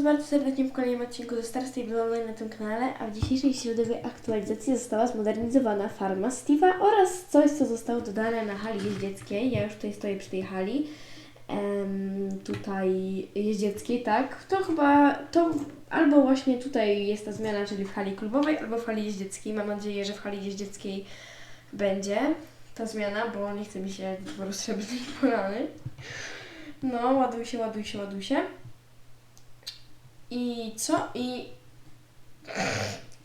Was bardzo serdecznie w kolejnym odcinku ze Star Stable Online na tym kanale, a w dzisiejszej środowej aktualizacji została zmodernizowana farma Steve'a oraz coś, co zostało dodane na hali jeździeckiej. Ja już tutaj stoję przy tej hali. Em, tutaj jeździeckiej, tak? To chyba, to albo właśnie tutaj jest ta zmiana, czyli w hali klubowej, albo w hali jeździeckiej. Mam nadzieję, że w hali jeździeckiej będzie ta zmiana, bo nie chce mi się po rozstrzebnej polany. No, ładuj się, ładuj się, ładuj się. I co? I.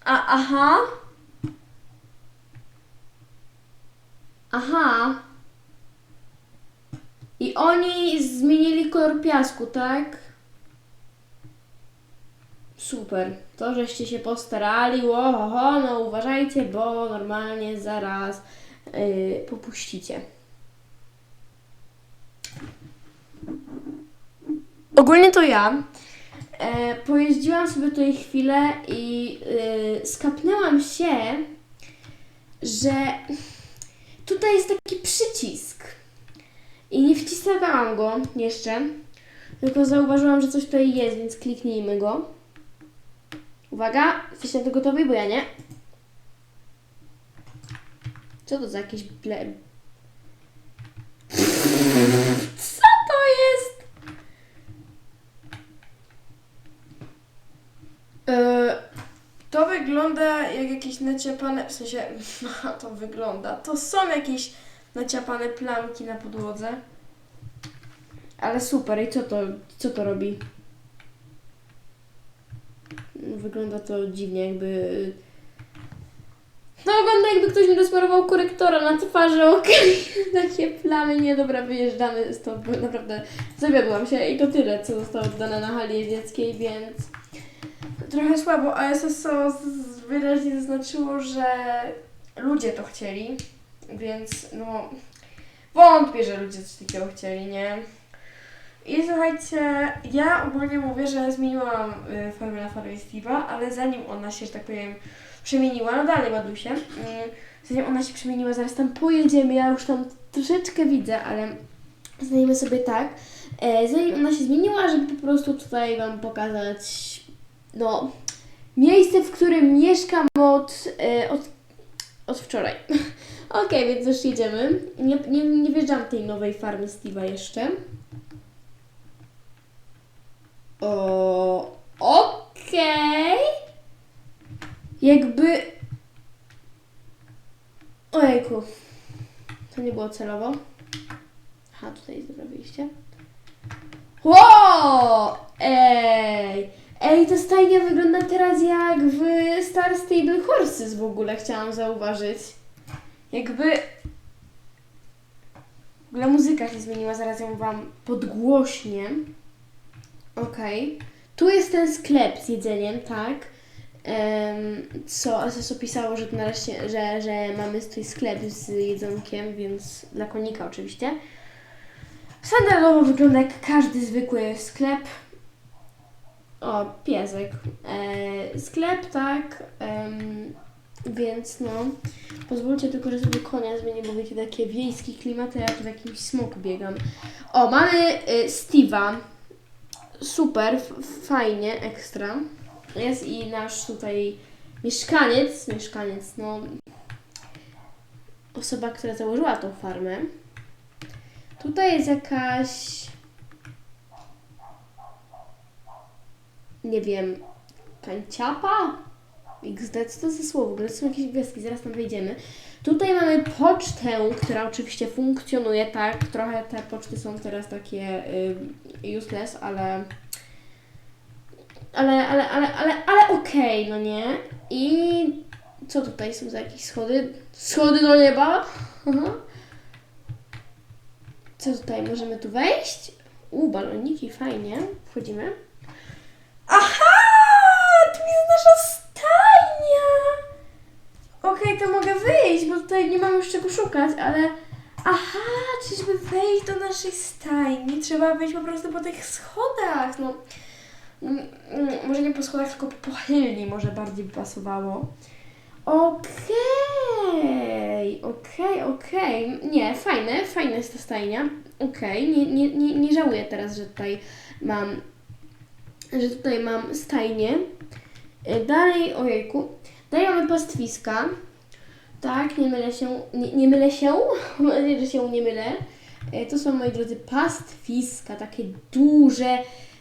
A, aha. Aha. I oni zmienili kolor piasku, tak? Super. To, żeście się postarali. Oho, no uważajcie, bo normalnie zaraz yy, popuścicie. Ogólnie to ja. E, pojeździłam sobie tutaj chwilę i y, skapnęłam się, że tutaj jest taki przycisk. I nie wciskałam go jeszcze, tylko zauważyłam, że coś tutaj jest, więc kliknijmy go. Uwaga, jesteście to gotowi, bo ja nie. Co to za jakieś ble... Co to jest? E, To wygląda jak jakieś naciapane, w sensie, to wygląda, to są jakieś naciapane plamki na podłodze. Ale super, i co to, co to robi? Wygląda to dziwnie, jakby... No wygląda jakby ktoś mi rozmarował korektora na twarzy, okej. Takie plamy, nie, dobra, wyjeżdżamy stąd, bo naprawdę zawiodłam się i to tyle, co zostało dodane na hali jeździeckiej, więc... Trochę słabo, a SSO wyraźnie zaznaczyło, że ludzie to chcieli, więc no wątpię, że ludzie coś takiego chcieli, nie? I słuchajcie, ja ogólnie mówię, że zmieniłam y, formę formę Steve'a, ale zanim ona się, że tak powiem, przemieniła, no dalej ładuj się, y, zanim ona się przemieniła, zaraz tam pojedziemy, ja już tam troszeczkę widzę, ale znajdziemy sobie tak, e, zanim ona się zmieniła, żeby po prostu tutaj Wam pokazać no, miejsce, w którym mieszkam od, e, od, od wczoraj. Okej, więc już jedziemy. Nie, nie, nie wjeżdżam tej nowej farmy Steve'a jeszcze. O, okej. Jakby... Ojejku. To nie było celowo. Aha, tutaj jest dobre wyjście. Ej! Ej, ta stajnia wygląda teraz jak w Star Stable Horses w ogóle, chciałam zauważyć. Jakby... W ogóle muzyka się zmieniła, zaraz ją Wam podgłośnie. Okej. Tu jest ten sklep z jedzeniem, tak? Em, co Aseso pisało, że tu nareszcie, że, że mamy tutaj sklep z jedzonkiem, więc dla konika oczywiście. Standardowo wygląda jak każdy zwykły sklep. O, piesek. E, sklep, tak. więc no. Pozwólcie tylko, że sobie konia zmienię, bo wiecie, takie wiejskie klimaty, ja tu w jakimś smoku biegam. O, mamy y, Steve'a. Super, fajnie, ekstra. Jest i nasz tutaj mieszkaniec, mieszkaniec, no. Osoba, która założyła tą farmę. Tutaj jest jakaś. Nie wiem. Kanciapa? XD, co to za słowo? W ogóle są jakieś gwiazdki, zaraz tam wejdziemy. Tutaj mamy pocztę, która oczywiście funkcjonuje, tak. Trochę te poczty są teraz takie y, useless, ale. Ale, ale, ale, ale, ale okej, no nie? I co tutaj są za jakieś schody? Schody do nieba? Aha. Co tutaj? Możemy tu wejść? U, baloniki, fajnie. Wchodzimy. Aha! Tu jest nasza stajnia! Okej, to mogę wyjść, bo tutaj nie mam już czego szukać, ale... Aha, czyli żeby wejść do naszej stajni, trzeba wejść po prostu po tych schodach, no... Mm, mm, Może nie po schodach, tylko po pochylni może bardziej by pasowało. Okej, okej, okej. Nie, fajne, fajna jest ta stajnia. Okej, nie, nie, nie, nie żałuję teraz, że tutaj mam że tutaj mam stajnię. E, Dalej, ojejku, dalej mamy pastwiska. Tak, nie mylę się, nie, nie mylę się, mam nadzieję, że się nie mylę. E, To są, moi drodzy, pastwiska, takie duże,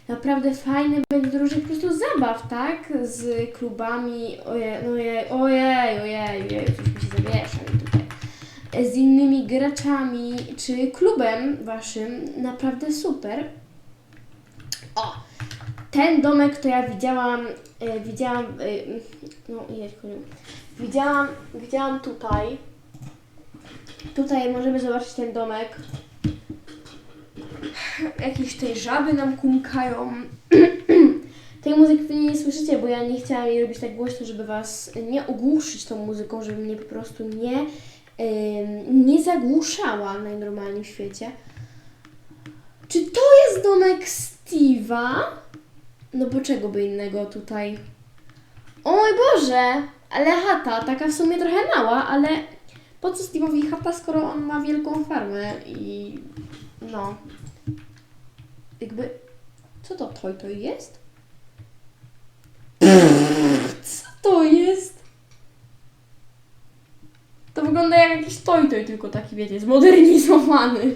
naprawdę fajne, będzie dużo po prostu zabaw, tak? Z klubami, ojej, no ojej, ojej, ojej, ojej, coś mi się zawiesza mi tutaj. E, Z innymi graczami, czy klubem waszym, naprawdę super. O! Ten domek to ja widziałam, e, widziałam, e, no koniu. Widziałam, widziałam tutaj. Tutaj możemy zobaczyć ten domek. Jakieś tej żaby nam kumkają. Tej muzyki nie słyszycie, bo ja nie chciałam jej robić tak głośno, żeby was nie ogłuszyć tą muzyką, żeby mnie po prostu nie, ym, nie zagłuszała najnormalniej w świecie. Czy to jest domek Steve'a? No bo czego by innego tutaj? O mój Boże! Ale chata, taka w sumie trochę mała, ale po co Steve'owi chata, skoro on ma wielką farmę i no. Jakby, co to toj to jest? Co to jest? To wygląda jak jakiś toj toj, tylko taki wiecie, zmodernizowany.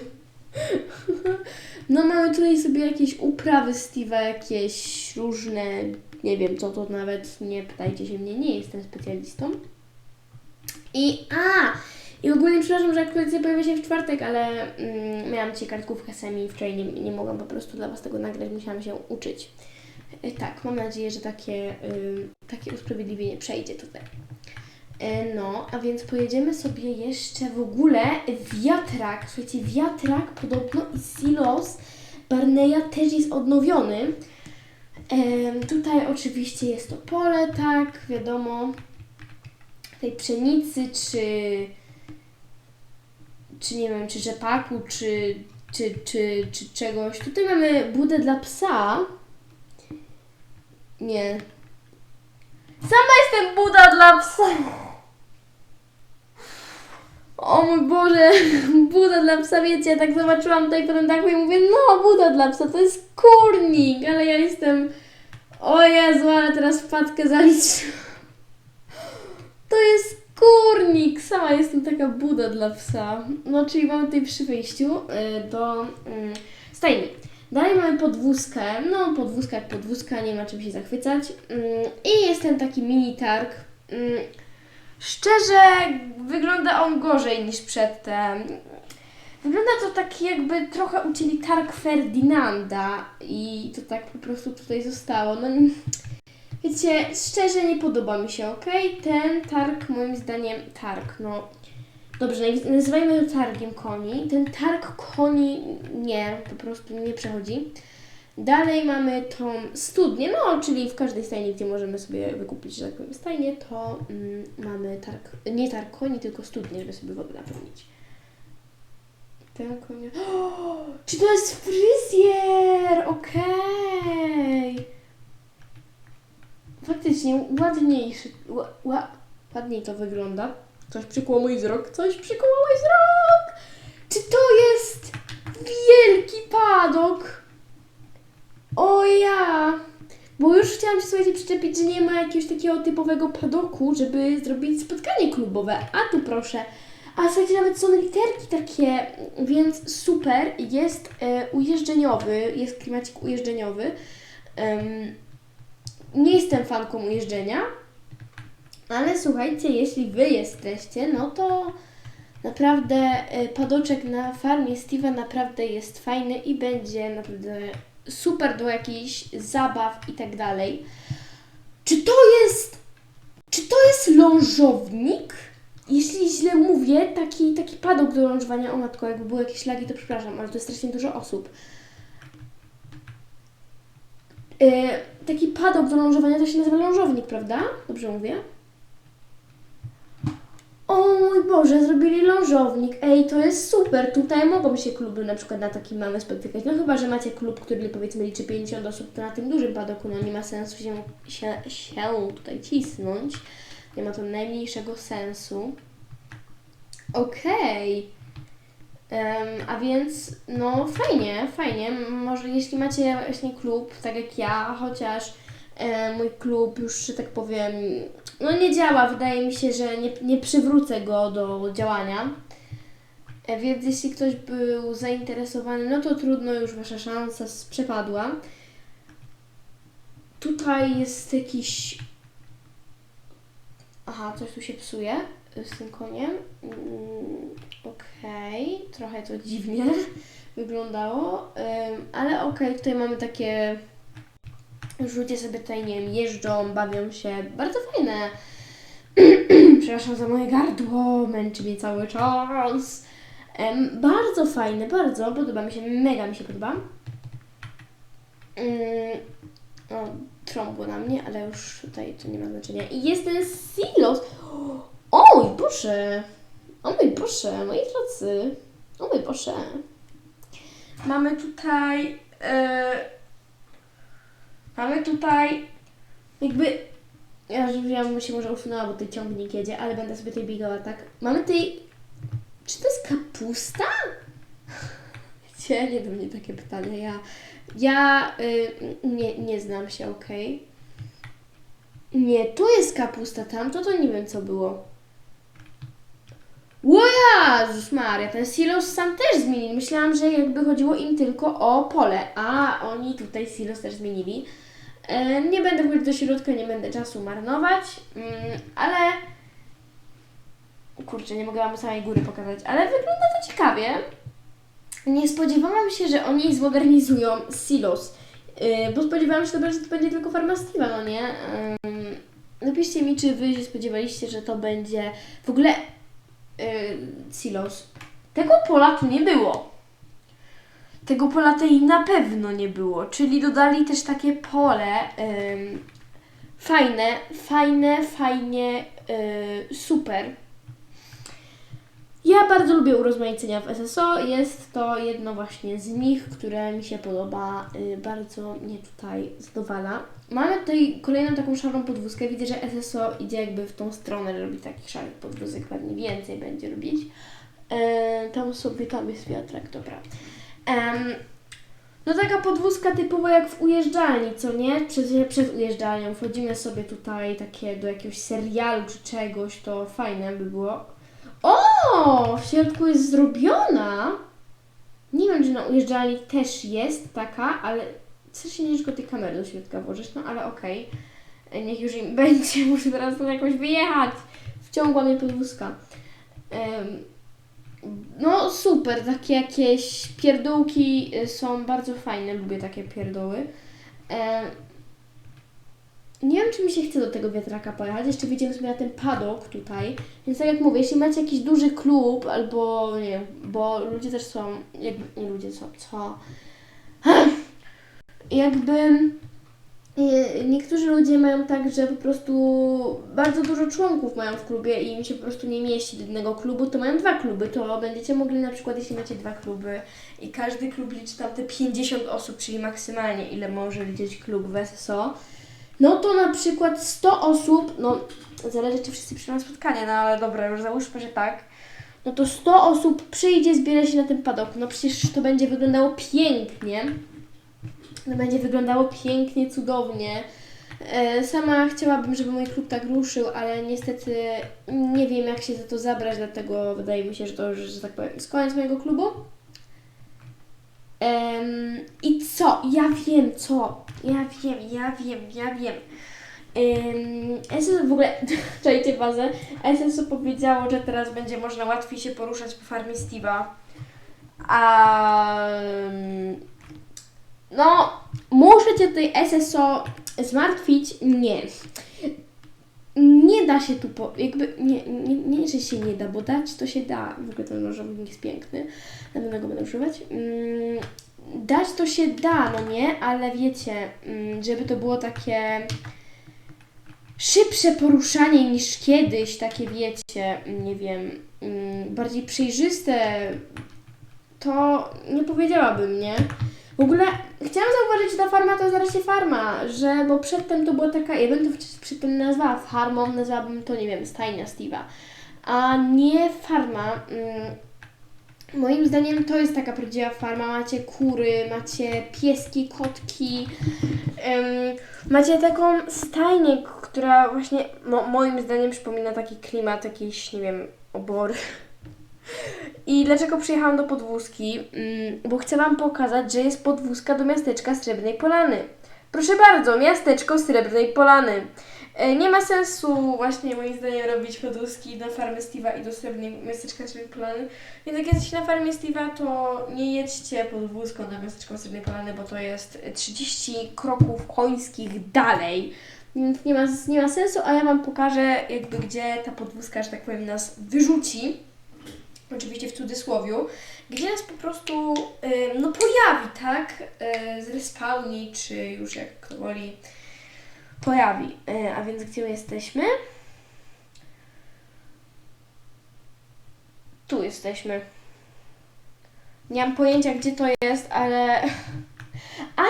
No mamy tutaj sobie jakieś uprawy Steve'a, jakieś różne, nie wiem co to nawet, nie pytajcie się mnie, nie jestem specjalistą. I a! I ogólnie przepraszam, że aktualizacja pojawia się w czwartek, ale mm, miałam dzisiaj kartkówkę semi, wczoraj nie, nie mogłam po prostu dla Was tego nagrać, musiałam się uczyć. Y, tak, mam nadzieję, że takie, y, takie usprawiedliwienie przejdzie tutaj. Y, No, a więc pojedziemy sobie jeszcze w ogóle wiatrak. Słuchajcie, wiatrak podobno i silos Barneya też jest odnowiony. Em, tutaj oczywiście jest to pole, tak, wiadomo, tej pszenicy, czy, czy nie wiem, czy rzepaku, czy, czy, czy, czy czegoś. Tutaj mamy budę dla psa. Nie. Sama jestem buda dla psa. O mój Boże, Buda dla psa, wiecie, ja tak zobaczyłam tutaj po tym dachu i mówię, no Buda dla psa, to jest kurnik, ale ja jestem, o Jezu, ale teraz wpadkę zaliczyłam. To jest kurnik, sama jestem taka Buda dla psa. No, czyli mamy tutaj przy wyjściu y, do mm, stajni. Dalej mamy podwózkę, no podwózka jak podwózka, nie ma czym się zachwycać. Mm, I jest ten taki mini targ. Mm, Szczerze, wygląda on gorzej niż przedtem. Wygląda to tak jakby trochę ucięli targ Ferdynanda i to tak po prostu tutaj zostało. No, wiecie, szczerze nie podoba mi się, ok? Ten targ moim zdaniem, targ, no dobrze, naz- nazywajmy to targiem koni. Ten targ koni nie, po prostu nie przechodzi. Dalej mamy tą studnię, no czyli w każdej stajni, gdzie możemy sobie wykupić, że tak powiem, stajnię, to mm, mamy targ, nie targ koni, tylko studnię, żeby sobie wodę napełnić. Ten konie... O, czy to jest fryzjer? Okej. Faktycznie ładniejszy, ła, ła, ładniej to wygląda. Coś przykuło mój wzrok, coś przykuło mój wzrok! Czy to jest wielki padok? O ja! Bo już chciałam się słuchajcie przyczepić, że nie ma jakiegoś takiego typowego padoku, żeby zrobić spotkanie klubowe. A tu proszę. A słuchajcie, nawet są literki takie, więc super. Jest e, ujeżdżeniowy, jest klimacik ujeżdżeniowy. Em, nie jestem fanką ujeżdżenia, ale słuchajcie, jeśli Wy jesteście, no to naprawdę e, padoczek na farmie Steve'a naprawdę jest fajny i będzie naprawdę super do jakichś zabaw i tak dalej. Czy to jest. Czy to jest lążownik? Jeśli źle mówię, taki, taki padok do lążowania, o matko, jakby były jakieś lagi, to przepraszam, ale to jest strasznie dużo osób. E, taki padok do lążowania to się nazywa lążownik, prawda? Dobrze mówię? O mój Boże, zrobili lążownik. Ej, to jest super. Tutaj mogą się kluby na przykład na takim mamy spotykać. No chyba, że macie klub, który powiedzmy liczy 50 osób, to na tym dużym padoku no nie ma sensu się, się, się tutaj cisnąć. Nie ma to najmniejszego sensu. Okej. Em, a więc, no fajnie, fajnie. Może jeśli macie właśnie klub, tak jak ja, chociaż e, mój klub już, że tak powiem, no nie działa. Wydaje mi się, że nie, nie przywrócę go do działania. E, Więc jeśli ktoś był zainteresowany, no to trudno, już wasza szansa przepadła. Tutaj jest jakiś. Aha, coś tu się psuje z tym koniem. Mm, Okej, trochę to dziwnie wyglądało, ym, ale okej, tutaj mamy takie. Już ludzie sobie tutaj, nie wiem, jeżdżą, bawią się. Bardzo fajne. Przepraszam za moje gardło, męczy mnie cały czas. Em, bardzo fajne, bardzo. Podoba mi się, mega mi się podoba. Ym, o, trąbło na mnie, ale już tutaj to nie ma znaczenia. I jest ten silos. O mój Boże! O mój Boże, moi drodzy. O mój Boże. Mamy tutaj... E, mamy tutaj jakby... Ja już wiem, bo się może usunęła, bo tutaj ciągnik jedzie, ale będę sobie tutaj biegała, tak? Mamy tutaj... Czy to jest kapusta? Wiecie, nie do mnie takie pytania. Ja, ja y, nie, nie znam się, okej? Nie, tu jest kapusta, tam to to nie wiem co było. O Jezus Maria, ten silos sam też zmienili. Myślałam, że jakby chodziło im tylko o pole, a oni tutaj silos też zmienili. E, nie będę wchodzić do środka, nie będę czasu marnować, mm, ale... Kurczę, nie mogę Wam samej góry pokazać, ale wygląda to ciekawie. Nie spodziewałam się, że oni zmodernizują silos, yy, bo spodziewałam się, że to będzie tylko farma Steve'a, no nie? Ym, napiszcie mi, czy Wy się spodziewaliście, że to będzie w ogóle silos. Tego pola tu nie było. Tego pola tej na pewno nie było, czyli dodali też takie pole ym, fajne, fajne, fajnie, yy, super. Ja bardzo lubię urozmaicenia w SSO. Jest to jedno właśnie z nich, które mi się podoba. y, Bardzo mnie tutaj zadowala. Mamy tutaj kolejną taką szarą podwózkę. Widzę, że SSO idzie jakby w tą stronę, robi takich szarych podwózek. Pewnie więcej będzie robić. E, tam sobie, tam jest wiatrak, dobra. Em, no taka podwózka typowo jak w ujeżdżalni, co nie? Przed, przed ujeżdżalnią wchodzimy sobie tutaj takie do jakiegoś serialu czy czegoś, to fajne by było. O, w środku jest zrobiona. Nie wiem, czy na ujeżdżalni też jest taka, ale strasznie ciężko tej kamery do środka włożyć, no ale okej. Niech już im będzie, muszę teraz tam jakoś wyjechać. Wciągła mnie podwózka. Em, no super, takie jakieś pierdółki y, są bardzo fajne, lubię takie pierdoły. Em, nie wiem, czy mi się chce do tego wiatraka pojechać. Jeszcze widzimy sobie na ten padok tutaj. Więc tak jak mówię, jeśli macie jakiś duży klub albo nie wiem, bo ludzie też są, jakby nie ludzie są, co? Jakby e, niektórzy ludzie mają tak, że po prostu bardzo dużo członków mają w klubie i im się po prostu nie mieści do jednego klubu, to mają dwa kluby. To będziecie mogli na przykład, jeśli macie dwa kluby i każdy klub liczy tam te 50 osób, czyli maksymalnie ile może liczyć klub w SSO, no to na przykład 100 osób, no zależy czy wszyscy przyjdą spotkanie, no ale dobra, już załóżmy, że tak. No to 100 osób przyjdzie, zbiera się na tym padoku. No przecież to będzie wyglądało pięknie. Będzie wyglądało pięknie, cudownie. E, Sama chciałabym, żeby mój klub tak ruszył, ale niestety nie wiem, jak się za to zabrać, dlatego wydaje mi się, że to już, że tak powiem, jest koniec mojego klubu. Em, I co? Ja wiem, co? Ja wiem, ja wiem, ja wiem. Um, SSO w ogóle, czajcie bazę, SSO powiedziało, że teraz będzie można łatwiej się poruszać po farmie Steve'a. A em, no, muszę Cię tutaj SSO zmartwić? Nie. Nie da się tu, po, jakby, nie, nie, nie, że się nie da, bo dać to się da. W ogóle ten nożownik jest piękny, na pewno go będę używać. Mm, dać to się da, no nie, ale wiecie, mm, żeby to było takie szybsze poruszanie niż kiedyś, takie wiecie, nie wiem, mm, bardziej przejrzyste, to nie powiedziałabym, nie? W ogóle chciałam zauważyć, że ta farma to zaraz się farma, że, bo przedtem to była taka, ja bym to przedtem nazwała farmą, nazwałabym to, nie wiem, stajnia Steve'a, a nie farma. Mm, Moim zdaniem to jest taka prawdziwa farma. Macie kury, macie pieski, kotki. macie taką stajnię, która właśnie mo- moim zdaniem przypomina taki klimat jakiś, nie wiem, obory. I dlaczego przyjechałam do podwózki? Mm, Bo chcę Wam pokazać, że jest podwózka do miasteczka Srebrnej Polany. Proszę bardzo, miasteczko Srebrnej Polany. E, Nie ma sensu właśnie moim zdaniem robić podwózki na farmę Steve'a i do Srebrnej, miasteczka Srebrnej Polany. Więc jak jesteście na farmie Steve'a, to nie jedźcie podwózką na miasteczko Srebrnej Polany, bo to jest 30 kroków końskich dalej. Więc nie ma, nie ma sensu, a ja Wam pokażę jakby gdzie ta podwózka, że tak powiem, nas wyrzuci oczywiście w cudzysłowiu, gdzie nas po prostu no pojawi, tak? Y, zrespawni, czy już jak kto woli, pojawi. Y, a więc gdzie my jesteśmy? Tu jesteśmy. Nie mam pojęcia, gdzie to jest, ale... A,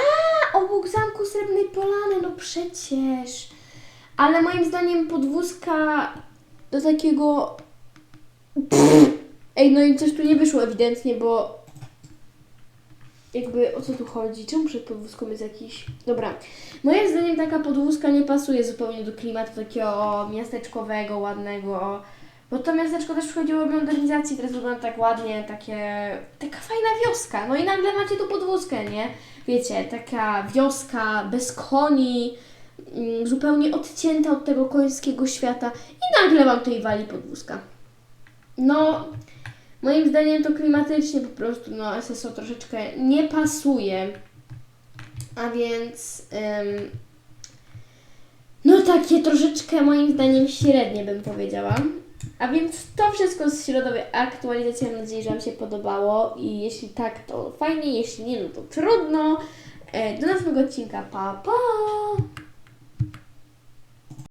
obok Zamku Srebrnej Polany, no przecież. Ale moim zdaniem podwózka do takiego... Ej, no i coś tu nie wyszło ewidentnie, bo jakby o co tu chodzi? Czemu przed podwózką jest jakiś... Dobra, moim zdaniem taka podwózka nie pasuje zupełnie do klimatu takiego miasteczkowego, ładnego, bo to miasteczko też wchodziło w modernizację, teraz wygląda tak ładnie, takie... taka fajna wioska, no i nagle macie tu podwózkę, nie? Wiecie, taka wioska bez koni, mm, zupełnie odcięta od tego końskiego świata i nagle wam tutaj wali podwózka. No, moim zdaniem to klimatycznie po prostu, no, SSO troszeczkę nie pasuje. A więc, ym, no takie troszeczkę moim zdaniem średnie bym powiedziała. A więc to wszystko z środowej aktualizacji. Mam nadzieję, że Wam się podobało i jeśli tak, to fajnie, jeśli nie, no to trudno. E, Do następnego odcinka. Pa, pa!